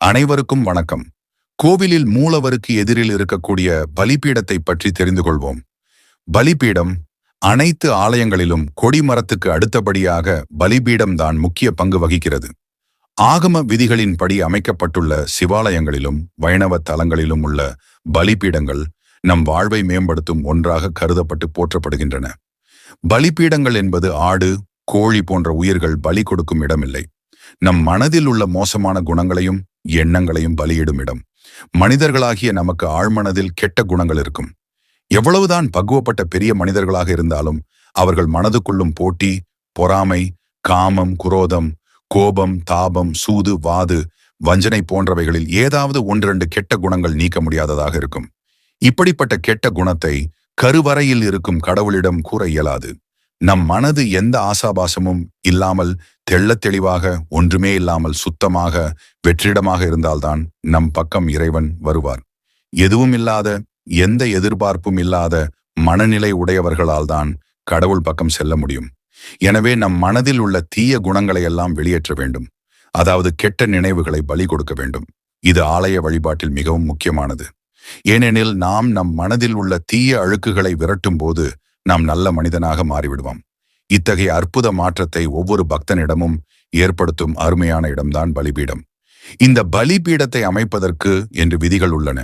அனைவருக்கும் வணக்கம். கோவிலில் மூலவருக்கு எதிரில் இருக்கக்கூடிய பலிபீடத்தை பற்றி தெரிந்து கொள்வோம். பலிபீடம் அனைத்து ஆலயங்களிலும் கொடிமரத்துக்கு அடுத்தபடியாக பலிபீடம் தான் முக்கிய பங்கு வகிக்கிறது. ஆகம விதிகளின்படி அமைக்கப்பட்டுள்ள சிவாலயங்களிலும் வைணவ தலங்களிலும் உள்ள பலிபீடங்கள் நம் வாழ்வை மேம்படுத்தும் ஒன்றாக கருதப்பட்டு போற்றப்படுகின்றன. பலிபீடங்கள் என்பது ஆடு கோழி போன்ற உயிர்கள் பலி கொடுக்கும் இடமில்லை. நம் மனதில் உள்ள மோசமான குணங்களையும் எண்ணங்களையும் பலியிடும் இடம் மனிதர்களாகிய நமக்கு ஆழ்மனதில் கெட்ட குணங்கள் இருக்கும். எவ்வளவுதான் பக்குவப்பட்ட பெரிய மனிதர்களாக இருந்தாலும் அவர்கள் மனதுக்குள்ளும் போட்டி பொறாமை காமம் குரோதம் கோபம் தாபம் சூது வாது வஞ்சனை போன்றவைகளில் ஏதாவது ஒன்றிரண்டு கெட்ட குணங்கள் நீக்க முடியாததாக இருக்கும். இப்படிப்பட்ட கெட்ட குணத்தை கருவறையில் இருக்கும் கடவுளிடம் கூற இயலாது. நம் மனது எந்த ஆசாபாசமும் இல்லாமல் தெள்ளத் தெளிவாக ஒன்றுமே இல்லாமல் சுத்தமாக வெற்றிடமாக இருந்தால்தான் நம் பக்கம் இறைவன் வருவார். எதுவும் இல்லாத எந்த எதிர்பார்ப்பும் இல்லாத மனநிலை உடையவர்களால் தான் கடவுள் பக்கம் செல்ல முடியும். எனவே நம் மனதில் உள்ள தீய குணங்களை எல்லாம் வெளியேற்ற வேண்டும். அதாவது கெட்ட நினைவுகளை பலி கொடுக்க வேண்டும். இது ஆலய வழிபாட்டில் மிகவும் முக்கியமானது. ஏனெனில் நாம் நம் மனதில் உள்ள தீய அழுக்குகளை விரட்டும் போது நாம் நல்ல மனிதனாக மாறிவிடுவோம். இத்தகைய அற்புத மாற்றத்தை ஒவ்வொரு பக்தனிடமும் ஏற்படுத்தும் அருமையான இடம்தான் பலிபீடம். இந்த பலிபீடத்தை அமைப்பதற்கு என்று விதிகள் உள்ளன.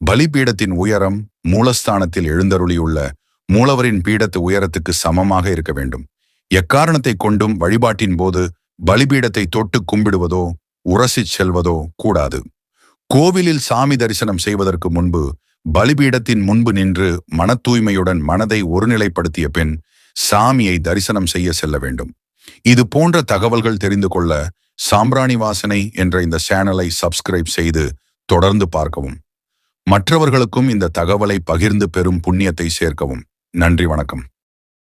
பலிபீடத்தின் உயரம் மூலஸ்தானத்தில் எழுந்தருளியுள்ள மூலவரின் பீடத்து உயரத்துக்கு சமமாக இருக்க வேண்டும். எக்காரணத்தை கொண்டும் வழிபாட்டின் போது பலிபீடத்தை தொட்டு கும்பிடுவதோ உரசிச் செல்வதோ கூடாது. கோவிலில் சாமி தரிசனம் செய்வதற்கு முன்பு பலிபீடத்தின் முன்பு நின்று மன தூய்மையுடன் மனதை ஒருநிலைப்படுத்திய பின் சாமியை தரிசனம் செய்ய செல்ல வேண்டும். இது போன்ற தகவல்கள் தெரிந்து கொள்ள சாம்பிராணி வாசனை என்ற இந்த சேனலை சப்ஸ்கிரைப் செய்து தொடர்ந்து பார்க்கவும். மற்றவர்களுக்கும் இந்த தகவலை பகிர்ந்து பெறும் புண்ணியத்தை சேர்க்கவும். நன்றி வணக்கம்.